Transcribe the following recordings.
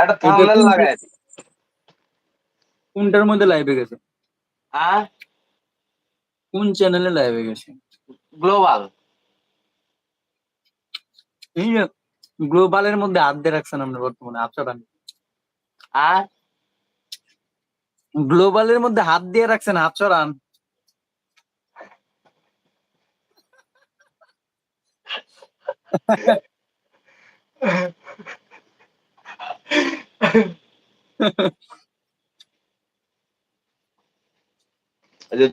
একটা থামনেল লাগাই কোনটার মধ্যে লাইভে গেছে? হ্যাঁ? কোন চ্যানেলে লাইভে গেছে? গ্লোবাল এই গ্লোবালের মধ্যে হাত দিয়ে রাখছেন আমরা বর্তমানে আচরণ হ্যাঁ? গ্লোবালের মধ্যে হাত দিয়ে রাখছেন আচরণ এই যে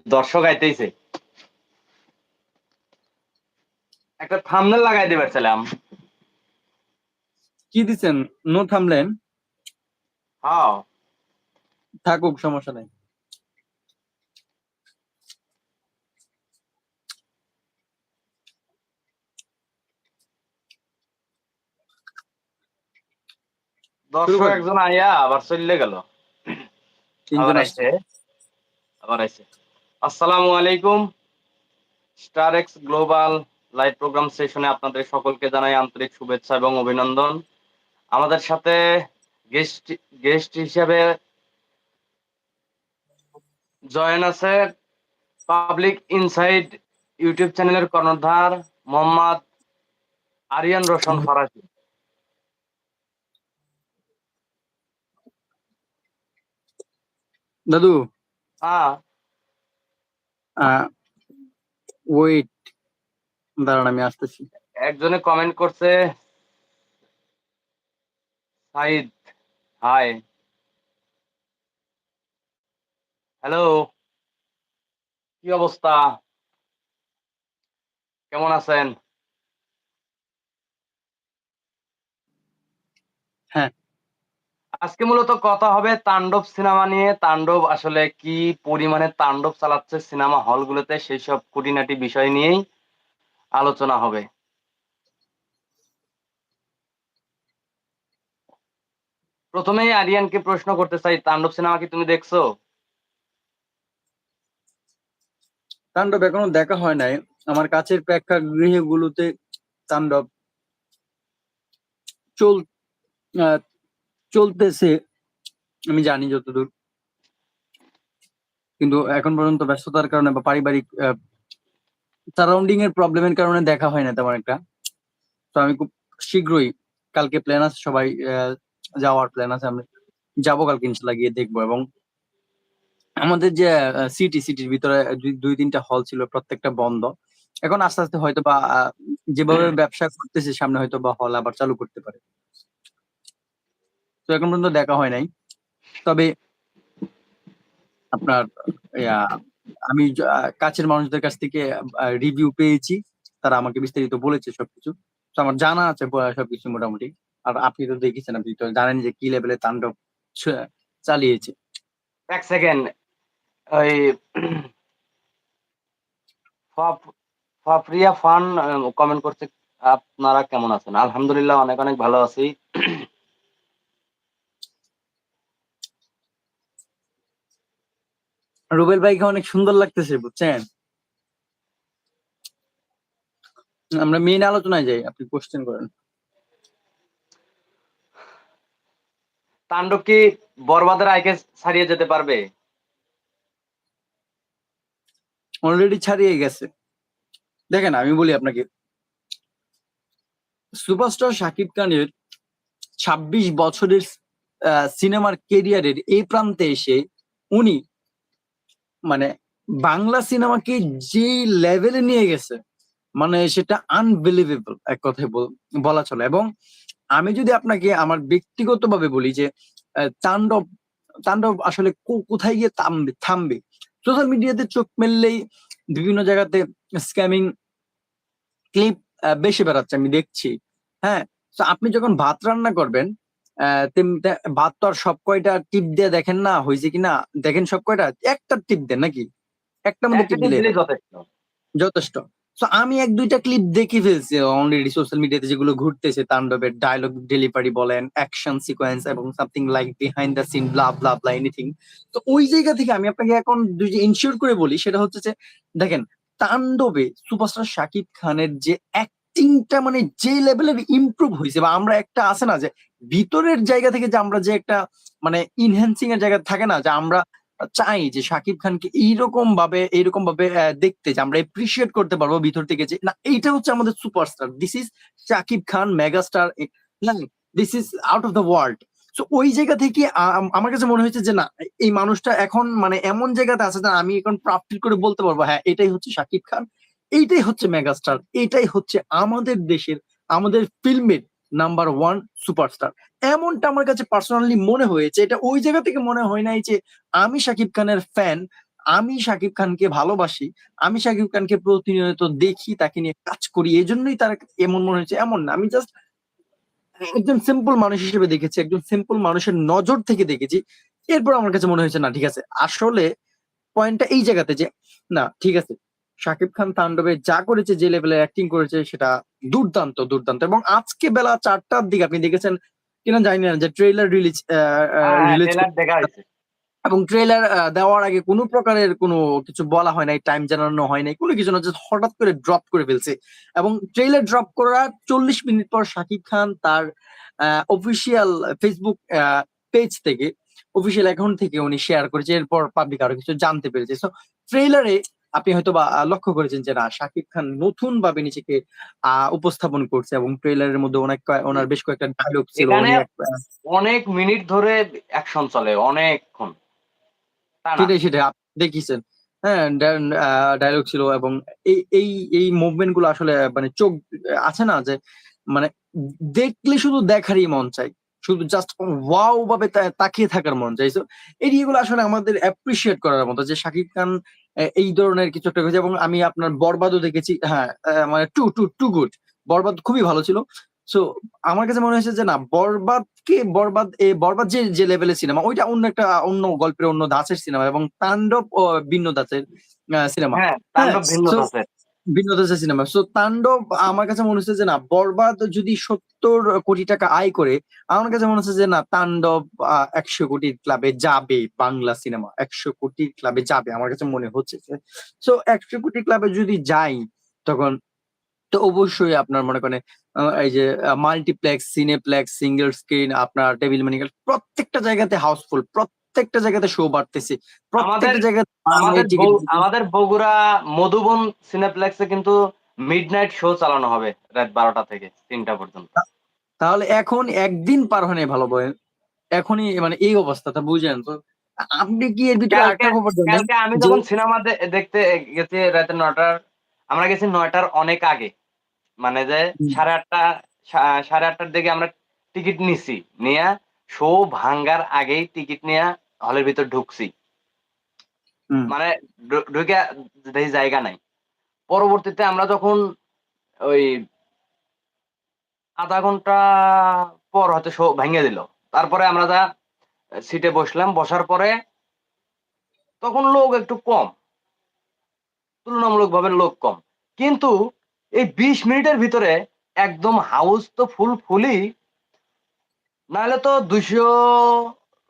দর্শক আইতেইছে একটা থামনেল লাগাই দিবার ছিলাম কি দিচ্ছেন নো থামলেন হ্যাঁ। থাকুক সমস্যা নেই। দর্শক করেন। একজন আইয়া আবার চলে গেল। আবার আসছে। আবার আইছে। আসসালামু আলাইকুম। Star X global live program সেশনে আপনাদের সকলকে জানাই আন্তরিক শুভেচ্ছা এবং অভিনন্দন। আমাদের সাথে গেস্ট গেস্ট হিসেবে জয়েন আছে পাবলিক ইনসাইড ইউটিউব চ্যানেলের কর্ণধার মোহাম্মদ আরিয়ান রোশন ফরাসি। দাদু? হ্যাঁ। ওয়েট দাঁড়ান আমি আসতেছি। একজনে কমেন্ট করছে সাইদ হাই হ্যালো কি অবস্থা? কেমন আছেন হ্যাঁ। আজকে মূলত কথা হবে তাণ্ডব সিনেমা নিয়ে। তাণ্ডব আসলে কি পরিমাণে তাণ্ডব চালাচ্ছে সিনেমা হলগুলোতে সেই সব খুঁটিনাটি বিষয় নিয়েই আলোচনা হবে। প্রথমেই আরিয়ানকে প্রশ্ন করতে চাই, তাণ্ডব সিনেমা কি তুমি দেখছ? তাণ্ডব এখনও দেখা হয় নাই। আমার কাছের প্রেক্ষাগৃহগুলোতে তাণ্ডব চল চলতেছে। আমি জানি যতদূর। কিন্তু এখন পর্যন্ত ব্যস্ততার কারণে বা পারিবারিক সারাউন্ডিং এর প্রবলেমের কারণে দেখা হয় না তেমন একটা। তো আমি খুব শীঘ্রই কালকে প্ল্যান আছে, সবাই যাওয়ার প্ল্যান আছে। আমি যাব কালকে ইনশাল্লাহ গিয়ে দেখব। এবং আমাদের যে সিটি সিটির ভিতরে দুই- তিনটা হল ছিল, প্রত্যেকটা বন্ধ। এখন আস্তে আস্তে হয়তো বা যেভাবে ব্যবসা করতেছে, সামনে হয়তো বা হল আবার চালু করতে পারে। তো এখন পর্যন্ত দেখা হয় নাই। তবে আপনার আমি কাছের মানুষদের কাছ থেকে রিভিউ পেয়েছি। তারা আমাকে বিস্তারিত বলেছে সবকিছু। তো আমার জানা আছে সবকিছু মোটামুটি। আর আপনি তো দেখেছেন, আপনি তো জানেন যে কি লেভেলে তাণ্ডব চালিয়েছে। এক সেকেন্ড ওই ফাফরিয়া ফান কমেন্ট করছে, আপনারা কেমন আছেন? আলহামদুলিল্লাহ, অনেক অনেক ভালো আছি। রুবেল ভাইকে অনেক সুন্দর লাগতেছে বুঝছেন? আমরা মেইন আলোচনায় যাই আপনি কোশ্চেন করেন। তাণ্ডব কি বরবাদের আইকে ছাড়িয়ে যেতে পারবে? অলরেডি ছাড়িয়ে গেছে। দেখেন আমি বলি আপনাকে সুপারস্টার শাকিব খানের ছাব্বিশ বছরের সিনেমার কেরিয়ারের এই প্রান্তে এসে উনি মানে বাংলা সিনেমাকে যে লেভেলে নিয়ে গেছে মানে সেটা আনবিলিভেবল এক কথায় বলা চলে। এবং আমি যদি আপনাকে আমার ব্যক্তিগতভাবে বলি যে তাণ্ডব তাণ্ডব আসলে কোথায় গিয়ে থামবে থামবে? সোশ্যাল মিডিয়াতে চোখ মেললেই বিভিন্ন জায়গাতে স্ক্যামিং ক্লিপ বেশি বেড়াচ্ছে, আমি দেখছি। হ্যাঁ তো আপনি যখন ভাত রান্না করবেন ভাত তো আর সব কয়টা টিপ দিয়ে দেখেন না? হয়েছে কিনা? দেখেন সব কয়টা? একটা টিপ দেন নাকি? একটা মধ্যে টিপ দিলে যথেষ্ট। আমি এক দুইটা ক্লিপ দেখে ফেলছি অলরেডি সোশ্যাল মিডিয়াতে যেগুলো ঘুরতেছে তাণ্ডবের ডায়লগ ডেলিভারি বলেন অ্যাকশন সিকোয়েন্স এবং something like behind the scene blah blah blah anything তো ওই জায়গা থেকে আমি আপনাকে এখন দুই ইনশিওর করে বলি সেটা হচ্ছে যে দেখেন তাণ্ডবে সুপারস্টার শাকিব খানের যে অ্যাক্টিংটা মানে যে লেভেলের ইমপ্রুভ হয়েছে বা আমরা একটা আছে না যে ভিতরের জায়গা থেকে যে আমরা যে একটা মানে ইনহ্যান্সিং এর জায়গা থাকে না, যে আমরা চাই যে শাকিব খানকে এইরকম ভাবে এইরকম ভাবে দেখতে, যে আমরা এপ্রিসিয়েট করতে পারব ভিতর থেকে যে, না, এইটা হচ্ছে আমাদের superstar this is Shakib Khan megastar this is out of the world তো ওই জায়গা থেকে আম- আমার কাছে মনে হয়েছে যে, না, এই মানুষটা এখন মানে এমন জায়গাতে আছে যে আমি এখন প্রাপ্তি করে বলতে পারব হ্যাঁ এটাই হচ্ছে শাকিব খান এইটাই হচ্ছে মেগাস্টার এটাই হচ্ছে আমাদের দেশের, আমাদের ফিল্মের নাম্বার ওয়ান সুপারস্টার এমনটা আমার কাছে পার্সোনালি মনে হয়েছে, এটা ওই জায়গা থেকে মনে হয় নাই যে আমি শাকিব খানের ফ্যান আমি শাকিব খানকে ভালোবাসি, আমি শাকিব খানকে প্রতিনিয়ত দেখি, তাকে নিয়ে কাজ করি এই জন্যই তার এমন মনে হয়েছে, এমন না। আমি জাস্ট একজন সিম্পল মানুষ হিসেবে দেখেছি, একজন সিম্পল মানুষের নজর থেকে দেখেছি। এরপর আমার কাছে মনে হয়েছে, না, ঠিক আছে। আসলে পয়েন্টটা এই জায়গাতে যে, না, ঠিক আছে। শাকিব খান তাণ্ডবে যা করেছে যে লেভেলে অ্যাক্টিং করেছে সেটা দুর্দান্ত দুর্দান্ত। এবং আজকে বেলা চারটার দিকে আপনি দেখেছেন কিনা জানি না যে ট্রেলার রিলিজ রিলিজ এবং ট্রেলার দেওয়ার আগে কোনো প্রকারের কোনো কিছু বলা হয় নাই টাইম জানানো হয় নাই কোনো কিছু না হঠাৎ করে ড্রপ করে ফেলছে। এবং ট্রেলার ড্রপ করার চল্লিশ মিনিট পর শাকিব খান তার অফিসিয়াল ফেসবুক পেজ থেকে অফিসিয়াল অ্যাকাউন্ট থেকে উনি শেয়ার করেছে। এরপর পাবলিক আরও কিছু জানতে পেরেছে। সো ট্রেলারে আপনি হয়তো বা লক্ষ্য করেছেন যে না শাকিব খান নতুন ভাবে নিজেকে উপস্থাপন করছে এবং ট্রেলারের মধ্যে অনেক ওনার বেশ কয়েকটা ডায়লগ ছিল অনেক মিনিট ধরে অ্যাকশন চলে অনেকক্ষণ। সেটাই সেটাই আপনি দেখিয়েছেন। হ্যাঁ ডায়লগ ছিল এবং এই এই এই মুভমেন্টগুলো আসলে মানে চোখ আছে না যে মানে দেখলে শুধু দেখারই মন চাই শুধু জাস্ট ওয়াও ভাবে তাকিয়ে থাকার মন চাইছো এই এগুলো আসলে আমাদের অ্যাপ্রিসিয়েট করার মতো যে শাকিব খান এই ধরনের কিছু একটা হয়েছে এবং আমি আপনার বরবাদও দেখেছি। হ্যাঁ মানে too too too good. Borbaad খুবই ভালো ছিল। সো আমার কাছে মনে হয়েছে যে না বরবাদকে বরবাদ এ বরবাদ যে যে লেভেলের সিনেমা ওইটা অন্য একটা অন্য গল্পের অন্য দাসের সিনেমা এবং তাণ্ডব ও ভিন্ন দাসের সিনেমা তাণ্ডব ভিন্ন so- আছে ভিন্ন ধাঁচের সিনেমা সো তাণ্ডব আমার কাছে মনে হচ্ছে যে না, বরবাদ যদি সত্তর কোটি টাকা আয় করে, আমার কাছে মনে হচ্ছে যে না, তাণ্ডব একশো কোটির ক্লাবে যাবে বাংলা সিনেমা একশো কোটির ক্লাবে যাবে, আমার কাছে মনে হচ্ছে সো একশো কোটি ক্লাবে যদি যাই, তখন তো অবশ্যই আপনার মনে করেন এই যে মাল্টিপ্লেক্স, সিনেপ্লেক্স, সিঙ্গেল স্ক্রিন, আপনার টেবিল মেনিক্যাল প্রত্যেকটা জায়গাতে হাউসফুল প্রত্যেকটা জায়গাতে শো বাড়তেছে। প্রত্যেকটা আমাদের- জায়গাতে আমাদের আমাদের বগুড়া মধুবন সিনেপ্লেক্সে কিন্তু মিডনাইট শো চালানো হবে রাত বারোটা থেকে তিনটা পর্যন্ত। তাহলে এখন একদিন পার হয় ভালো বয় এখনই মানে এই অবস্থাটা বুঝেন তো? আপনি কি এর ভিতরে একটা খবর কালকে আমি যখন সিনেমা দেখতে গেছি রাতে নটার আমরা গেছি নয়টার অনেক আগে। মানে যে সাড়ে আটটা সাড়ে আটটার দিকে আমরা টিকিট নিছি। নিয়ে শো ভাঙ্গার আগেই টিকিট নিয়ে হলের ভিতর ঢুকছি। মানে ঢুকে দেখি জায়গা নাই। পরবর্তীতে আমরা যখন ওই আধা ঘণ্টা পর হয়তো শো ভেঙে দিল। তারপরে আমরা যা সিটে বসলাম বসার পরে তখন লোক একটু কম। তুলনামূলক ভাবে লোক কম। কিন্তু এই বিশ মিনিটের ভিতরে একদম হাউস তো ফুল ফুলি নাহলে তো দুইশো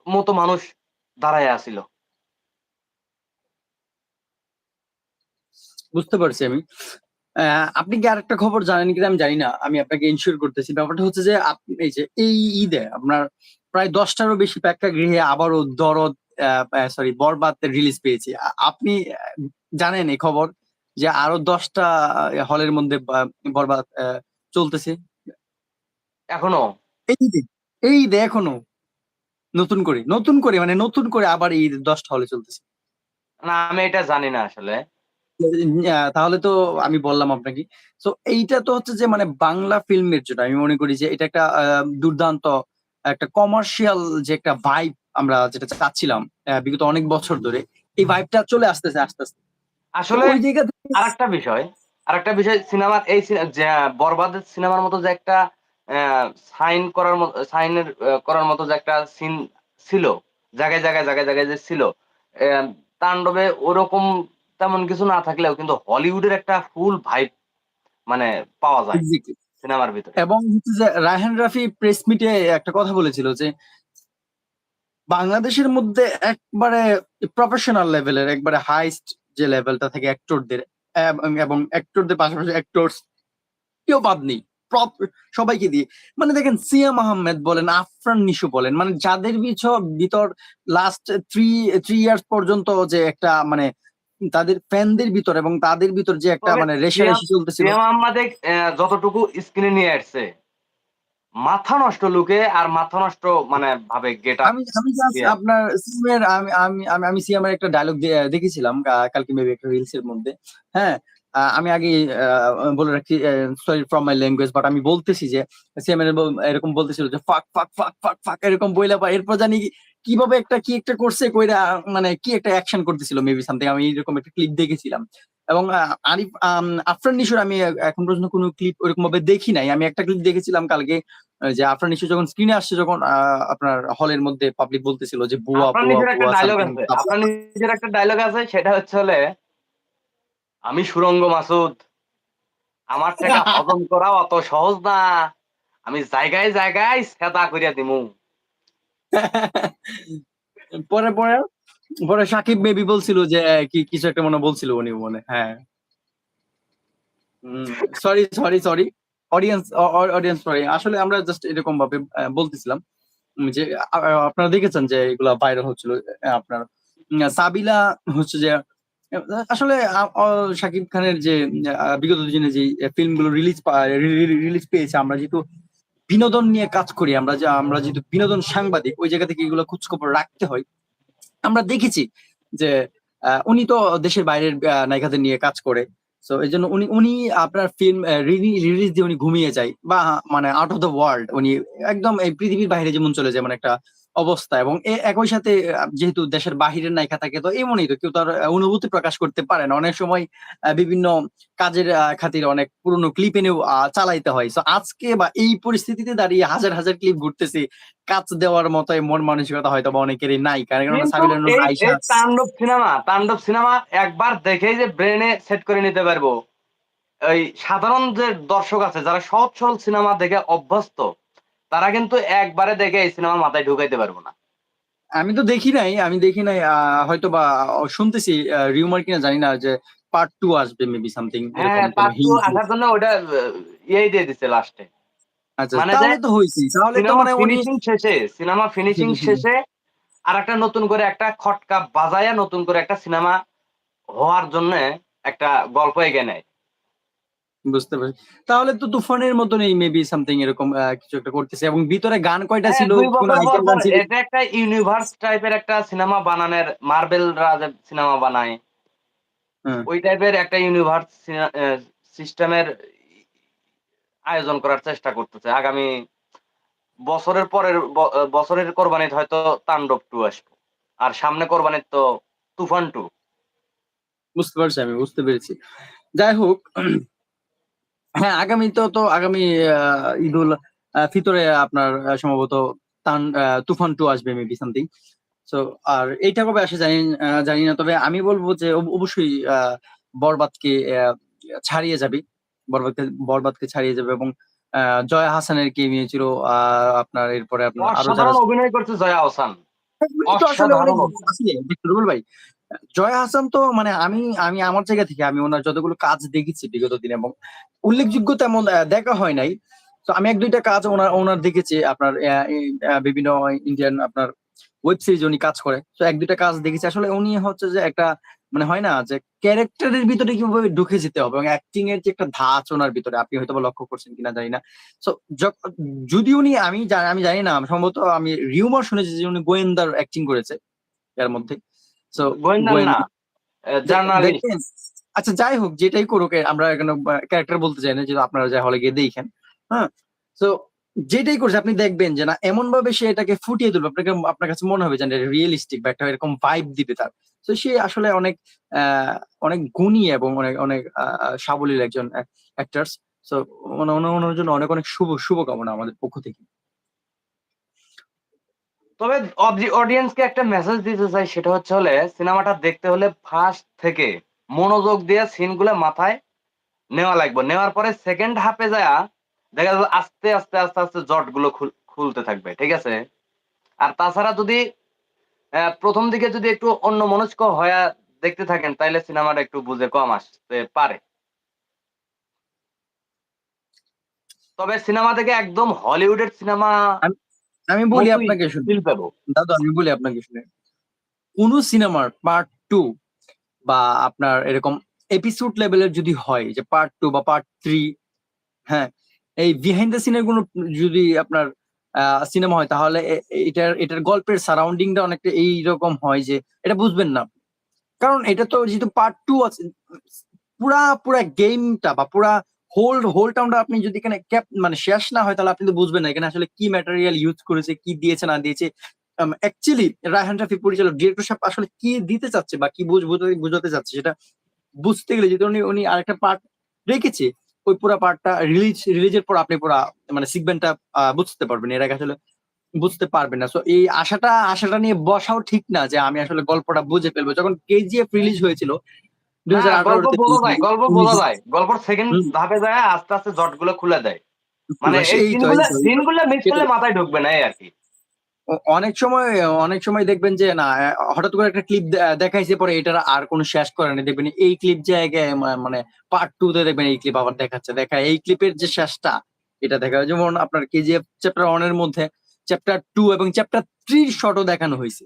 মতো মানুষ দাঁড়ায় আসিল বুঝতে পারছি আমি। আপনি কি আরেকটা খবর জানেন কিনা আমি জানি না আমি আপনাকে ইনশিওর করতেছি। ব্যাপারটা হচ্ছে যে আপনি এই যে এই ঈদে আপনার প্রায় দশটারও বেশি প্রেক্ষাগৃহে আবারও দরদ সরি বরবাদ রিলিজ পেয়েছি। আপনি জানেন এই খবর যে আরও দশটা হলের মধ্যে বরবাদ চলতেছে? এখনও? এই ঈদে এই ঈদে এখনও। নতুন করে নতুন করে মানে নতুন করে আবার এই দশটা হলে চলতেছে। না আমি এটা জানি না আসলে। তাহলে তো আমি বললাম আপনাকে। তো এইটা তো হচ্ছে যে মানে বাংলা ফিল্মের জন্য আমি মনে করি যে এটা একটা দুর্দান্ত একটা কমার্শিয়াল যে একটা ভাইব আমরা যেটা চাচ্ছিলাম বিগত অনেক বছর ধরে এই ভাইবটা চলে আসতেছে আস্তে আস্তে। আসলে ওই জায়গা আরেকটা বিষয় আরেকটা বিষয় সিনেমার এই যে বরবাদের সিনেমার মতো যে একটা সাইন করার মতো সাইনের করার মতো যে একটা সিন ছিল জায়গায় জায়গায় জায়গায় জায়গায় যে ছিল তাণ্ডবে ওরকম তেমন কিছু না থাকলেও কিন্তু হলিউডের একটা ফুল ভাইব মানে পাওয়া যায় সিনেমার ভিতরে। এবং হচ্ছে যে রায়হান রাফি প্রেস মিটে একটা কথা বলেছিল যে বাংলাদেশের মধ্যে একবারে প্রফেশনাল লেভেলের একবারে হাইস্ট যে লেভেলটা থাকে অ্যাক্টরদের এবং অ্যাক্টরদের পাশাপাশি অ্যাক্টরস কেউ বাদ নেই। সবাইকে দিয়ে মানে দেখেন সিয়াম আহমেদ বলেন আফরান নিশু বলেন মানে যাদের ভিতর লাস্ট থ্রি থ্রি ইয়ার্স পর্যন্ত যে একটা মানে তাদের ফ্যানদের ভিতর এবং তাদের ভিতর যে একটা মানে রেশারেশি চলতেছিল। আহমদে যতটুকু স্ক্রিনে নিয়ে আসছে মাথা নষ্ট লুকে আর মাথা নষ্ট মানে ভাবে গেট আমি আমি জাস্ট আপনার সিএমের আমি আমি আমি সিএমের একটা ডায়লগ দেখেছিলাম কালকে মেবি একটা রিলস এর মধ্যে। হ্যাঁ আমি আগে বলে রাখি sorry from my language but আমি বলতেছি যে সিএমের এরকম বলতেছিল যে ফাক ফাক ফাক ফাক ফাক এরকম বইলা বা এরপর জানি কীভাবে একটা কি একটা করছে কইরা মানে কি একটা অ্যাকশন করতেছিল মেবি সামথিং আমি এরকম একটা ক্লিপ দেখেছিলাম। এবং আরিফ আম, আফরান নিশোর আমি এখন পর্যন্ত কোনো ক্লিপ ওরকম ভাবে দেখি নাই। আমি একটা ক্লিপ দেখেছিলাম কালকে যে আফরান নিশো যখন স্ক্রিনে আসছে যখন আপনার হলের মধ্যে পাবলিক বলতেছিল যে বুয়া বুয়া নিজের একটা ডায়লগ আছে সেটা হচ্ছে হলে আমি সুরঙ্গ মাসুদ। আমার টাকা হজম করা অত সহজ না। আমি জায়গায় জায়গায় সেদা করিয়া দিমু। পরে পরে পরে সাকিব মেবি বলছিল যে কি কিছু একটা মনে বলছিল উনি মনে হ্যাঁ। Sorry sorry sorry audience audience sorry আসলে আমরা জাস্ট এরকম ভাবে বলতেছিলাম যে আপনারা দেখেছেন যে এগুলা ভাইরাল হচ্ছিল আপনার। সাবিলা হচ্ছে যে আসলে শাকিব খানের যে বিগত দিনে যে ফিল্মগুলো রিলিজ রিলিজ পেয়েছে, আমরা যেহেতু বিনোদন নিয়ে কাজ করি, আমরা যে, আমরা যেহেতু বিনোদন সাংবাদিক, ওই জায়গা থেকে এগুলো খোঁজখবর রাখতে হয়। আমরা দেখেছি যে উনি তো দেশের বাইরের নায়িকাদের নিয়ে কাজ করে। তো এই জন্য উনি উনি আপনার ফিল্ম রিলিজ দিয়ে উনি ঘুমিয়ে যায়। বা মানে আউট অফ দ্য ওয়ার্ল্ড উনি, একদম এই পৃথিবীর বাইরে যেমন চলে যায় মানে একটা অবস্থা এবং একই সাথে যেহেতু দেশের বাহিরের নায়িকা থাকে তো এমনই তো কেউ তার অনুভূতি প্রকাশ করতে পারে না। অনেক সময় বিভিন্ন কাজের খাতিরে অনেক পুরনো ক্লিপ এনেও চালাইতে হয়। তো আজকে বা এই পরিস্থিতিতে দাঁড়িয়ে হাজার হাজার ক্লিপ ঘুরতেছে কাজ দেওয়ার মতো মন মানসিকতা হয়তো বা অনেকেরই নাই। কারণ এই- এই তাণ্ডব সিনেমা তাণ্ডব সিনেমা একবার দেখেই যে ব্রেনে সেট করে নিতে পারব। ওই সাধারণ যে দর্শক আছে যারা সহজ সরল সিনেমা দেখে অভ্যস্ত তারা কিন্তু একবারে দেখে এই সিনেমা মাথায় ঢুকাইতে পারব না। আমি তো দেখি নাই আমি দেখি নাই হয়তো বা শুনতেছি রিউমার কিনা জানি না যে পার্ট টু আসবে মেবি সামথিং হ্যাঁ পার্ট টু আসার জন্য ওটা ইয়েই দিয়ে দিচ্ছে লাস্টে আচ্ছা মানে তাহলে তো হয়েছে তাহলে তো মানে ফিনিশিং শেষে সিনেমা ফিনিশিং। শেষে আর একটা নতুন করে একটা খটকা বাজায়া নতুন করে একটা সিনেমা হওয়ার জন্য একটা গল্প এগিয়ে নেয়। বুঝতে পারছি। তাহলে তো তুফানের মতনই মেবি সামথিং এরকম কিছু একটা করতেছে। এবং ভিতরে গান কয়টা হ্যাঁ, ছিল? এটা একটা ইউনিভার্স টাইপের একটা সিনেমা বানানোর মার্বেলরা যে সিনেমা বানায়। ওই টাইপের একটা ইউনিভার্স সিস্টেমের আয়োজন করার চেষ্টা করতেছে। আগামী বছরের পরের বছরের কোরবানিতে হয়তো তাণ্ডব টু আসবে। আর সামনে কোরবানির তো তুফান টু বুঝতে পারছি আমি বুঝতে পেরেছি। যাই হোক হ্যাঁ আগামী তো তো আগামী আহ, ঈদুল ফিতরে আপনার সম্ভবত তান তুফান টু আসবে মেবি সামথিং সো আর এইটা কবে আসে জানি জানি না তবে আমি বলব যে অবশ্যই বরবাদকে ছাড়িয়ে যাবে। বরবাদকে বরবাদকে ছাড়িয়ে যাবে এবং আহ, জয়া হাসানের কে নিয়েছিল আহ, আপনার এরপরে আপনার আরও যারা অভিনয় করছে জয়া রুবেল ভাই জয়া হাসান তো মানে আমি আমি আমার জায়গা থেকে, আমি ওনার যতগুলো কাজ দেখেছি বিগত দিনে এবং উল্লেখযোগ্য তেমন দেখা হয় নাই। তো আমি এক দুইটা কাজ ওনার ওনার দেখেছি, আপনার বিভিন্ন ইন্ডিয়ান আপনার ওয়েব সিরিজ উনি কাজ করে। তো এক দুইটা কাজ দেখেছি। আসলে উনি হচ্ছে যে একটা মানে হয় না যে ক্যারেক্টারের ভিতরে কীভাবে ঢুকে যেতে হবে এবং অ্যাক্টিং এর যে একটা ধাঁচ ওনার ভিতরে, আপনি হয়তো লক্ষ্য করছেন কিনা জানি না। তো যদি উনি, আমি আমি জানি না, সম্ভবত আমি রিউমার শুনেছি যে উনি গোয়েন্দার অ্যাক্টিং করেছে, এর মধ্যে। গোয়েন্দা না জার্নালিস্ট আচ্ছা যাই হোক যেটাই করুক আমরা এখানে ক্যারেক্টার বলতে চাই না যেহেতু আপনারা যা হলে গিয়ে দেখেন হ্যাঁ? তো যেটাই করছে আপনি দেখবেন যে না এমন ভাবে সে এটাকে ফুটিয়ে তুলবে আপনাকে আপনার কাছে মনে হবে যে রিয়েলিস্টিক বা একটা এরকম ভাইব দিবে তার। তো সে আসলে অনেক আহ, অনেক গুণী এবং অনেক অনেক সাবলীল একজন অ্যাক্টার্স তো ওনার জন্য অনেক অনেক শুভ শুভকামনা আমাদের পক্ষ থেকে। তবে অডিয়েন্সকে একটা মেসেজ দিতে চাই, সেটা হচ্ছে হলে সিনেমাটা দেখতে হলে ফার্স্ট থেকে মনোযোগ দিয়ে সিনগুলো মাথায় নেওয়া লাগবে। নেওয়ার পরে সেকেন্ড হাফে যায় দেখা যাবে আস্তে আস্তে আস্তে আস্তে জটগুলো খুলতে থাকবে, ঠিক আছে? আর তাছাড়া যদি প্রথম দিকে যদি একটু অন্য মনস্ক হয়ে দেখতে থাকেন তাহলে সিনেমাটা একটু বুঝে কম আসতে পারে। তবে সিনেমা থেকে একদম হলিউডের সিনেমা আমি বলি আপনাকে শুনে দাদা আমি বলি আপনাকে শুনে কোন সিনেমার পার্ট টু বা আপনার এরকম এপিসোড লেভেলের যদি হয় যে পার্ট টু বা পার্ট থ্রি হ্যাঁ এই বিহাইন্ড দ্য সিনের কোনো যদি আপনার সিনেমা হয় তাহলে এটার এটার গল্পের সারাউন্ডিংটা অনেকটা এইরকম হয় যে এটা বুঝবেন না। কারণ এটা তো যেহেতু পার্ট টু আছে পুরা পুরা গেমটা বা পুরা হোল হোল টাউনটা আপনি যদি এখানে ক্যাপ মানে শেষ না হয় তাহলে আপনি তো বুঝবেন না এখানে আসলে কি ম্যাটেরিয়াল ইউজ করেছে কি দিয়েছে না দিয়েছে। অ্যাকচুয়ালি রায়হান রাফি পরিচালক ডিরেক্টর সাহেব আসলে কি দিতে চাচ্ছে বা কি বুঝ বুঝাতে- চাচ্ছে সেটা বুঝতে গেলে যদি উনি উনি আরেকটা পার্ট রেখেছে ওই পুরো পার্টটা রিলিজ রিলিজের পর আপনি পুরো মানে সিগমেন্টটা বুঝতে পারবেন। এর আগে আসলে বুঝতে পারবেন না। সো এই আশাটা আশাটা নিয়ে বসাও ঠিক না যে আমি আসলে গল্পটা বুঝে ফেলব। যখন কেজিএফ রিলিজ হয়েছিল হ্যাঁ, গল্প যায় গল্প বোঝা যায়। গল্পের সেকেন্ড ধাপে যায় আস্তে আস্তে জটগুলো খুলে দেয়। মানে মিস করলে মাথায় ঢুকবে না এই আর কি। অনেক সময় অনেক সময় দেখবেন যে না হঠাৎ করে একটা ক্লিপ দেখাইছে পরে এটার আর কোনো শেষ করে না। দেখবেন এই ক্লিপ জায়গায় মানে পার্ট টু তে দেখবেন এই ক্লিপ আবার দেখাচ্ছে। দেখা এই ক্লিপের যে শেষটা এটা দেখা যায়। যেমন আপনার কেজিএফ চ্যাপ্টার ওয়ানের মধ্যে চ্যাপ্টার টু এবং চ্যাপ্টার থ্রির শটও দেখানো হয়েছে।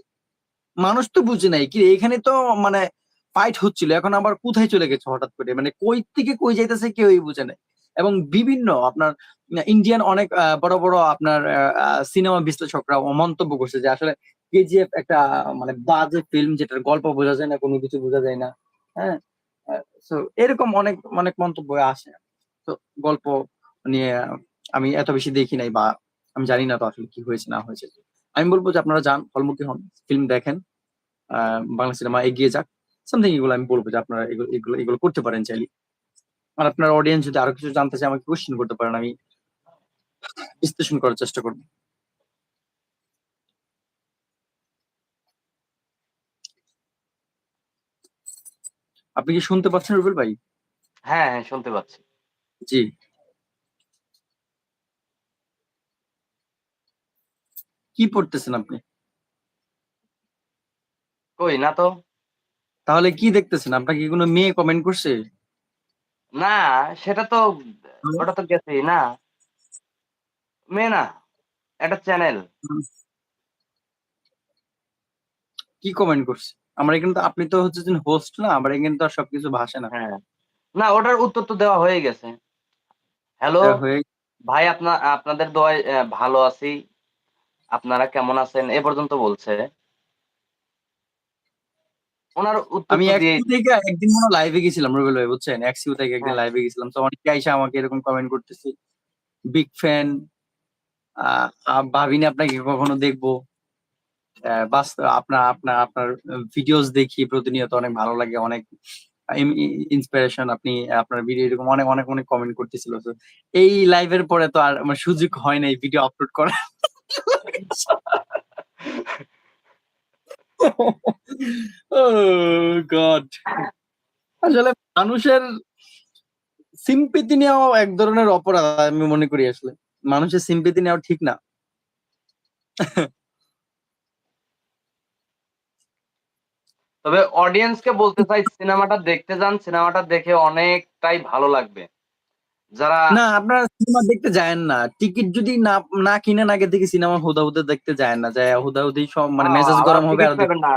মানুষ তো বুঝে নাই কি এখানে তো মানে ফাইট হচ্ছিল এখন আবার কোথায় চলে গেছে হঠাৎ করে? মানে কই থেকে কই যাইতেছে কেউই বুঝে নাই। এবং বিভিন্ন আপনার ইন্ডিয়ান অনেক বড় বড় আপনার সিনেমা বিশ্লেষকরা মন্তব্য করছে যে আসলে কেজিএফ একটা মানে বাজে ফিল্ম যেটার গল্প বোঝা যায় না কোনো কিছু বোঝা যায় না। হ্যাঁ? এরকম অনেক অনেক মন্তব্য আসে। তো গল্প নিয়ে আমি এত বেশি দেখি নাই বা আমি জানি না তো আসলে কি হয়েছে না হয়েছে। আমি বলব যে আপনারা যান ফলমুখী হন ফিল্ম দেখেন। আহ, বাংলা সিনেমা এগিয়ে যাক। সামথিং এগুলো আমি বলব যে আপনারা এগুলো এগুলো করতে পারেন চাইলে। আর আপনার অডিয়েন্স যদি আরও কিছু জানতে চায় আমাকে কোশ্চেন করতে পারেন আমি বিশ্লেষণ করার চেষ্টা করব। আপনি কি শুনতে পাচ্ছেন রুবেল ভাই? হ্যাঁ হ্যাঁ শুনতে পাচ্ছি। জি। কি পড়তেছেন আপনি? কই না তো? তাহলে কি দেখতেছেন? আপনাকে কি কোনো মেয়ে কমেন্ট করছে? না সেটা তো ওটা তো গেছে না? মেয়ে না একটা চ্যানেল কি কমেন্ট করছে? আমার এখানে তো আপনি তো হচ্ছে যে হোস্ট না আমার এখানে তো আর সবকিছু ভাসে না। হ্যাঁ। না ওটার উত্তর তো দেওয়া হয়ে গেছে। হ্যালো ভাই আপনার আপনাদের দোয়ায় ভালো আছি। আপনারা কেমন আছেন? এ পর্যন্ত বলছে। ওনার আমি তো এক দিয়ে থেকে একদিন মনে লাইভে গেছিলাম রুবেল ভাই বুঝছেন? এক্সিউ থেকে একদিন হ্যাঁ। লাইভে গেছিলাম। তো অনেকে আইসা আমাকে এরকম কমেন্ট করতেছে বিগ ফ্যান ভাবিনি আপনাকে কখনো দেখব। বাস্তব আপনার আপনার আপনার ভিডিওস দেখি প্রতিনিয়ত অনেক ভালো লাগে অনেক ইন্সপিরেশন আপনি আপনার ভিডিও এরকম অনেক অনেক অনেক কমেন্ট করতেছিল। তো এই লাইভের পরে তো আর আমার সুযোগ হয় নাই ভিডিও আপলোড করার। গড আসলে মানুষের সিম্পিতি নেওয়া এক ধরনের অপরাধ, আমি মনে করি আসলে। মানুষের সিম্পিতি নেওয়া ঠিক না। তবে অডিয়েন্সকে বলতে চাই, সিনেমাটা দেখতে যান, সিনেমাটা দেখে অনেকটাই ভালো লাগবে। যারা না আপনারা সিনেমা দেখতে যায় না। টিকিট যদি না না কিনেন আগে থেকে সিনেমা হুদা হুদা দেখতে যায় না। যায় হুদা হুদি সব মানে মেসেজ গরম হবে আর না।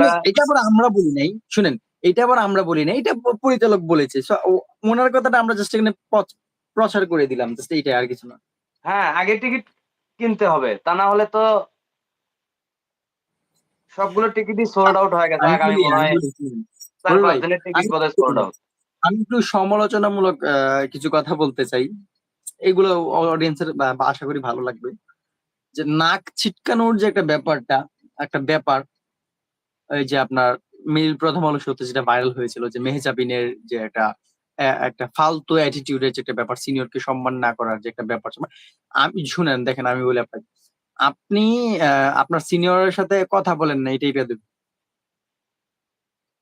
না, এটা আবার আমরা বলি নাই। শুনেন এটা আবার আমরা বলি নাই। এটা পরিচালক বলেছে। ওনার কথাটা আমরা জাস্ট এখানে প্রচার করে দিলাম। জাস্ট এইটাই আর কিছু না। হ্যাঁ আগে টিকিট কিনতে হবে। তা না হলে তো সবগুলো টিকিটই সোল্ড আউট হয়ে গেছে আগামী মনে হয় চার পাঁচ দিনের টিকিট বোধহয় সোল্ড আউট আমি একটু সমালোচনামূলক কিছু কথা বলতে চাই। এগুলো অডিয়েন্সের আশা করি ভালো লাগবে। যে নাক ছিটকানোর যে একটা ব্যাপারটা, একটা ব্যাপার, এই যে আপনার মিল, প্রথম আলো শোতে যেটা ভাইরাল হয়েছিল, যে মেহজাবিনের যে একটা একটা ফালতু অ্যাটিটিউডের যে একটা ব্যাপার সিনিয়রকে সম্মান না করার যে একটা ব্যাপার মানে আমি, শুনেন, দেখেন, আমি বলি আপনাকে। আপনি আপনার সিনিয়রের সাথে কথা বলেন না, এটাই বেদবি।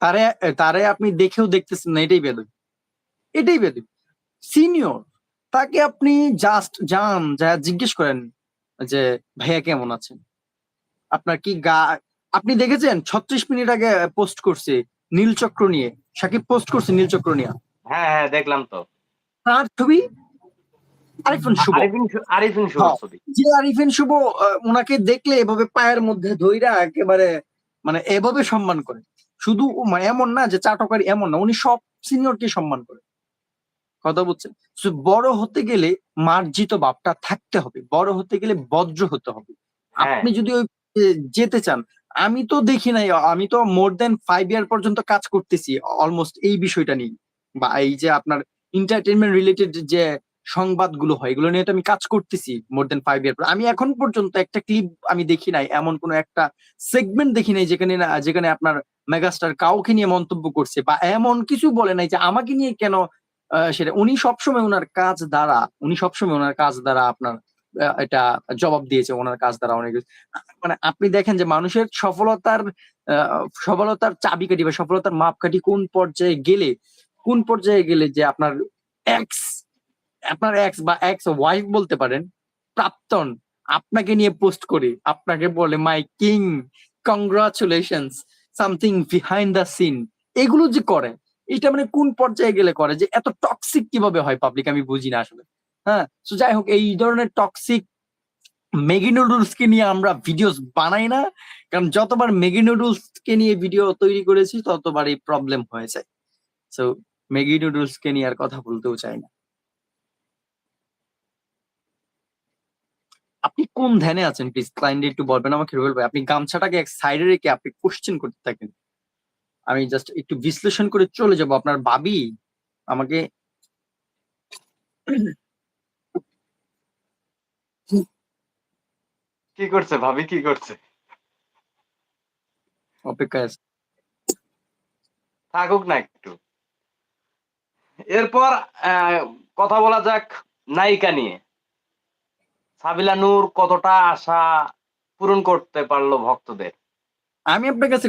তারে তারে আপনি দেখেও দেখতেছেন না, এটাই বেদবি। এটাই বেদবি সিনিয়র তাকে আপনি জাস্ট যান যা জিজ্ঞেস করেন যে ভাইয়া কেমন আছেন? আপনার কি গা আপনি দেখেছেন? ছত্রিশ মিনিট আগে পোস্ট করছে নীলচক্র নিয়ে। সাকিব পোস্ট করছে নীলচক্র নিয়ে। হ্যাঁ হ্যাঁ দেখলাম তো। তার ছবি আরিফিন শুভ। আরিফিন শু- আরিফিন শুভর হ্যাঁ। ছবি। যে আরিফিন শুভ ওনাকে দেখলে এভাবে পায়ের মধ্যে ধইরা একেবারে মানে এভাবে সম্মান করে। শুধু মানে এমন না যে চাটকারি এমন না উনি সব সিনিয়রকে সম্মান করে। কথা বলছেন বড় হতে গেলে মার্জিত ভাবটা থাকতে হবে বড় হতে গেলে বজ্র হতে হবে। হ্যাঁ। আপনি যদি ওই যেতে চান আমি তো দেখি নাই আমি তো মোর দেন ফাইভ ইয়ার পর্যন্ত কাজ করতেছি অলমোস্ট এই বিষয়টা নিয়ে। বা এই যে আপনার এন্টারটেনমেন্ট রিলেটেড যে সংবাদগুলো হয় এগুলো নিয়ে তো আমি কাজ করতেছি মোর দেন ফাইভ ইয়ার পর। আমি এখন পর্যন্ত একটা ক্লিপ আমি দেখি নাই এমন কোনো একটা সেগমেন্ট দেখি নাই যেখানে না যেখানে আপনার মেগাস্টার কাউকে নিয়ে মন্তব্য করছে বা এমন কিছু বলে নাই যে আমাকে নিয়ে কেন সেটা উনি সবসময় ওনার কাজ দ্বারা, উনি সবসময় ওনার কাজ দ্বারা আপনার এটা জবাব দিয়েছে, ওনার কাজ দ্বারা অনেক মানে আপনি দেখেন যে মানুষের সফলতার সফলতার চাবিকাঠি বা সফলতার মাপকাঠি কোন পর্যায়ে গেলে, কোন পর্যায়ে গেলে যে আপনার এক্স আপনার এক্স বা এক্স ওয়াইফ বলতে পারেন প্রাক্তন আপনাকে নিয়ে পোস্ট করে, আপনাকে বলে my king congratulation something behind the scene এগুলো যে করে এটা মানে কোন পর্যায়ে গেলে করে? যে এত টক্সিক কীভাবে হয় পাবলিক আমি বুঝি না আসলে। হ্যাঁ? তো যাই হোক, এই ধরনের টক্সিক মেগি নুডলস কে নিয়ে আমরা ভিডিওস বানাই না। কারণ যতবার মেগি নুডলস কে নিয়ে ভিডিও তৈরি করেছি ততবার এই প্রবলেম হয়ে যায় সো মেগি নুডলস কে নিয়ে আর কথা বলতেও চাই না। আপনি কোন ধ্যানে আছেন? প্লিজ ক্লায়েন্ট একটু বলবেন আমাকে, রুবেল ভাই। আপনি গামছাটাকে এক সাইডে রেখে আপনি কোশ্চেন করতে থাকেন। আমি জাস্ট একটু বিশ্লেষণ করে চলে যাব। আপনার ভাবি আমাকে কি করছে ভাবি? কি করছে? অপেক্ষায় আছে। থাকুক না একটু। এরপর আহ, কথা বলা যাক নায়িকা নিয়ে। সাবিলা নূর কতটা আশা পূরণ করতে পারল ভক্তদের? আমি আপনার কাছে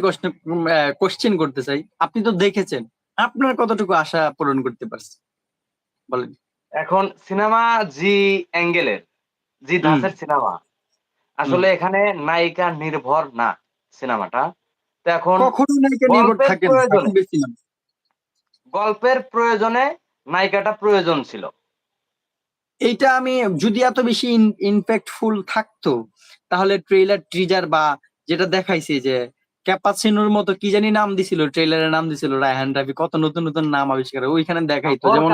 কোশ্চেন করতে চাই। আপনি তো দেখেছেন আপনার কতটুকু আশা পূরণ করতে পারছেন বলেন। এখন সিনেমা জি অ্যাঙ্গেলের জি দাসের সিনেমা আসলে এখানে নায়িকা নির্ভর না সিনেমাটা। তো এখন গল্পের প্রয়োজনে। গল্পের প্রয়োজনে নায়িকাটা প্রয়োজন ছিল। এইটা আমি যদি এত বেশি ইনফ্যাক্টফুল থাকতো তাহলে ট্রেলার ট্রিজার বা যেটা দেখাইছে যে ক্যাপাসিনোর মতো কি জানি নাম দিছিল ট্রেলারের নাম দিছিল রায়হান রাফি কত নতুন নতুন নাম আবিষ্কার ওইখানে দেখাইতো যেমন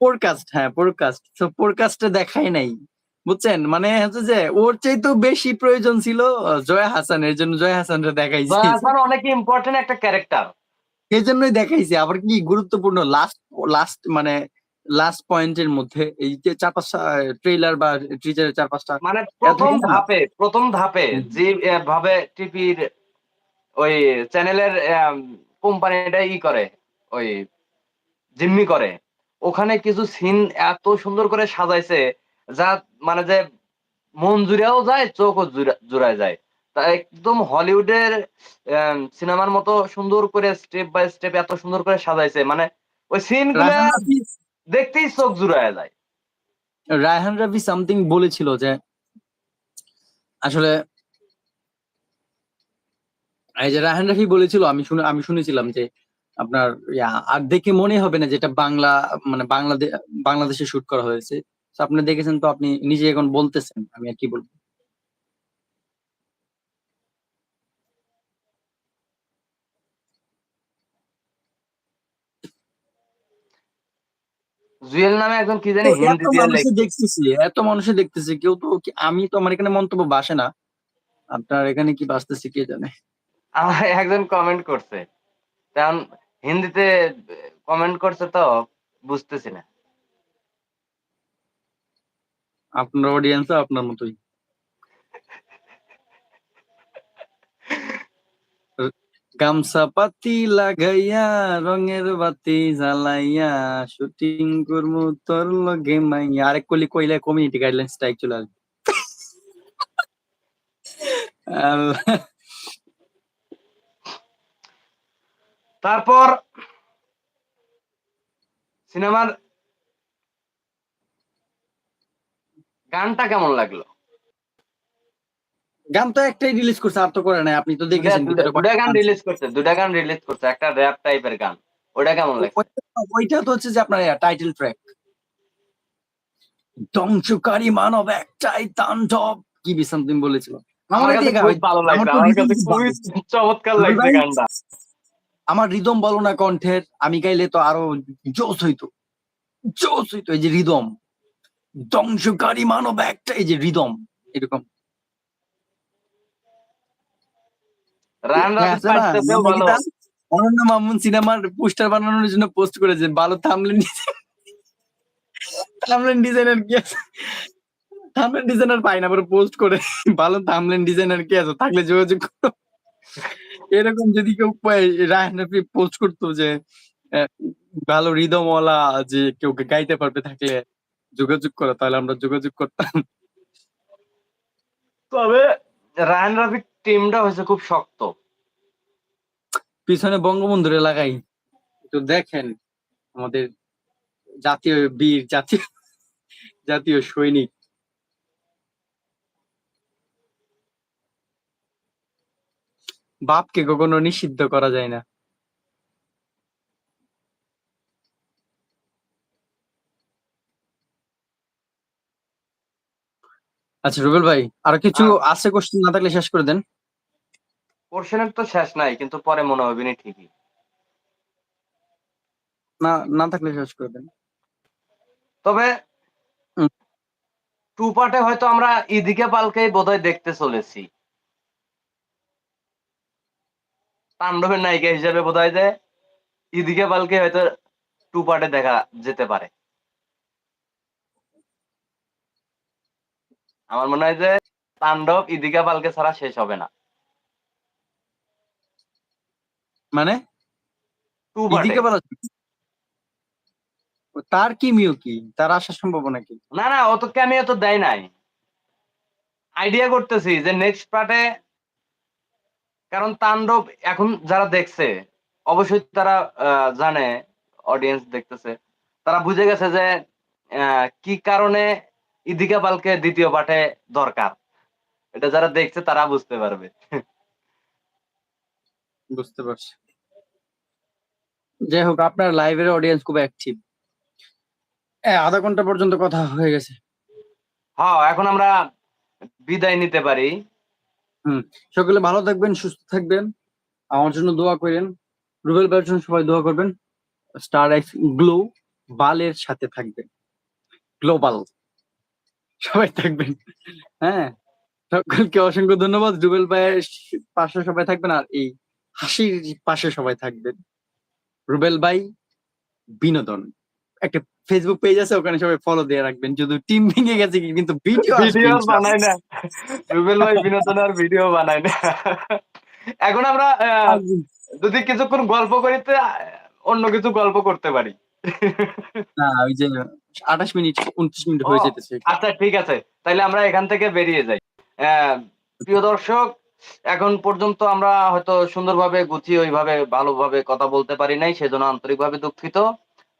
পোডকাস্ট হ্যাঁ পোডকাস্ট তো পোডকাস্টে দেখাই নাই বুঝছেন? মানে হচ্ছে যে ওর চাইতেও বেশি প্রয়োজন ছিল জয়া হাসানের জন্য জয়া হাসানরে দেখাইছে। জয়াসান অনেক ইম্পর্টেন্ট একটা ক্যারেক্টার সেই জন্যই দেখাইছে আবার কি গুরুত্বপূর্ণ লাস্ট লাস্ট মানে লাস্ট পয়েন্টের মধ্যে এই যে চার পাঁচটা ট্রেলার বা ট্রিজারের চার পাঁচটা মানে প্রথম ধাপে প্রথম ধাপে। যে ভাবে টিভির ওই চ্যানেলের কোম্পানিটা ই করে ওই জিম্মি করে ওখানে কিছু সিন এত সুন্দর করে সাজাইছে যা মানে যে মন জুড়েও যায় চোখও জুড়া- জুড়ায় যায় তা একদম হলিউডের সিনেমার মতো সুন্দর করে স্টেপ বাই স্টেপ এত সুন্দর করে সাজাইছে মানে ওই সিনগুলো দেখতেই চোখ জুড়ায় যায়। রায়হান রাফি সামথিং বলেছিল যে, আসলে, এই যে রায়হান রাফি বলেছিল, আমি শুনে, আমি শুনেছিলাম যে আপনার আর দেখে মনে হবে না যেটা বাংলা মানে বাংলাদেশ বাংলাদেশে শুট করা হয়েছে। তো আপনি দেখেছেন তো আপনি নিজে এখন বলতেছেন, আমি আর কি বলব? জুয়েল নামে একজন কি জানি হিন্দি দিয়ে লেখে দেখতেছি এত মানুষে দেখতেছি কেউ তো কি- আমি তো আমার এখানে মন্তব্য বাসে না। আপনার এখানে কি বাসতেছি কে জানে? একজন কমেন্ট করছে। কারণ হিন্দিতে কমেন্ট করছে তো বুঝতেছি না। আপনার অডিয়েন্স আপনার মতোই। গামছা পাতি লাগাইয়া, রঙের বাতি জ্বালাইয়া, শুটিং করব তোর লগে মাইয়া। আরেক কলি কইলে কমিউনিটি গাইডলাইন স্ট্রাইক চলে আসবে। তারপর সিনেমার গানটা কেমন লাগল? গান তো একটাই রিলিজ করছে আর তো করে নাই আপনি তো দেখেছেন দুটা- গান রিলিজ করছে দুটা গান রিলিজ করছে একটা র্যাপ টাইপের গান ওটা কেমন লাগছে? ওইটা- তো হচ্ছে যে আপনার টাইটেল ট্র্যাক ধ্বংসকারী মানব একটাই তাণ্ডব। কি বিশাম তুমি বলেছিল? আমার কাছে ভালো লাগছে আমার কাছে খুবই চমৎকার লাগছে গানটা। আমার রিদম বলো না কণ্ঠের আমি গাইলে তো আরও জোস হইতো। জোস হইতো এই যে রিদম ধ্বংসকারী মানব একটা এই যে রিদম এরকম রান হ্যাঁ, রাফি আছে না, পাইতেছেও আমরা ভালো কি তা- অনন্য মামুন সিনেমার পোস্টার বানানোর জন্য পোস্ট করেছেন ভালো থামলেন থামলেন ডিজাইনার কি আছে? থামলেন ডিজাইনার পাই না পোস্ট করে। ভালো থামলেন ডিজাইনার কি আছে? থাকলে যোগাযোগ করো। এরকম যদি কেউ রায়হান রাফি পোস্ট করতো যে ভালো রিদমওয়ালা যে কেউ গাইতে পারবে থাকলে যোগাযোগ করো তাহলে আমরা যোগাযোগ করতাম। তবে রায়ন রাফির টিমটা হয়েছে খুব শক্ত। পিছনে বঙ্গবন্ধুর এলাকায়। একটু দেখেন আমাদের জাতীয় বীর জাতীয় জাতীয় সৈনিক। বাপকে কখনো নিষিদ্ধ করা যায় না। আচ্ছা রুবেল ভাই আর কিছু। আছে কোশ্চেন না থাকলে শেষ করে দেন। পোর্শনের তো শেষ নাই কিন্তু পরে মনে হবে নি ঠিকই। না না থাকলে শেষ করে দেন। তবে টু পার্টে হয়তো আমরা ইদিকে পালকেই বোধহয় দেখতে চলেছি। তাণ্ডবের নায়িকা হিসেবে বোধহয় যে ইদিকে পালকে হয়তো টু পার্টে দেখা যেতে পারে। আমার মনে হয় যে তাণ্ডব ইদিকা পালকে ছাড়া শেষ হবে না। মানে? বলা। তার কি মিউ কি? তার আসা সম্ভাবনা কি? না না অত ক্যামিও তো দেয় নাই। আইডিয়া করতেছি যে নেক্সট পার্টে কারণ তাণ্ডব এখন যারা দেখছে অবশ্যই তারা জানে অডিয়েন্স দেখতেছে। তারা বুঝে গেছে যে কি কারণে ইদিকা পালকে দ্বিতীয় পার্টে দরকার। এটা যারা দেখছে তারা বুঝতে পারবে। বুঝতে পারছি। যাই হোক আপনার লাইভের অডিয়েন্স খুব অ্যাক্টিভ আধা ঘণ্টা পর্যন্ত কথা হয়ে গেছে। হ্যাঁ এখন আমরা বিদায় নিতে পারি। হুম সকলে ভালো থাকবেন সুস্থ থাকবেন। আমার জন্য দোয়া করেন। রুবেল ভাইয়ের জন্য সবাই দোয়া করবেন। স্টার এক্স গ্লো বালের সাথে থাকবেন। গ্লোবাল সবাই থাকবেন। হ্যাঁ সকলকে অসংখ্য ধন্যবাদ। রুবেল ভাইয়ের পাশে সবাই থাকবেন আর এই হাসির পাশে সবাই থাকবেন। রুবেল ভাই বিনোদন। একটা ফেসবুক পেজ আছে ওখানে সবাই ফলো দিয়ে রাখবেন। যদি টিম ভেঙে গেছে কিন্তু ভিডিও ভিডিও বানাই না। রুবেল ভাই বিনোদন আর ভিডিও বানাই না। এখন আমরা যদি কিছুক্ষণ গল্প করিতে অন্য কিছু গল্প করতে পারি। না ওই যে আঠাশ মিনিট উনত্রিশ মিনিট হয়ে যেতেছে। আচ্ছা ঠিক আছে। তাহলে আমরা এখান থেকে বেরিয়ে যাই। আহ, প্রিয় দর্শক এখন পর্যন্ত আমরা হয়তো সুন্দরভাবে গুছিয়ে ওইভাবে ভালোভাবে কথা বলতে পারি নাই সেজন্য আন্তরিকভাবে দুঃখিত।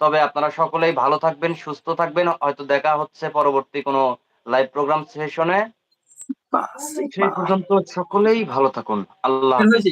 তবে আপনারা সকলেই ভালো থাকবেন সুস্থ থাকবেন। হয়তো দেখা হচ্ছে পরবর্তী কোনো লাইভ প্রোগ্রাম সেশনে সেই পর্যন্ত সকলেই ভালো থাকুন। আল্লাহ হাফেজ।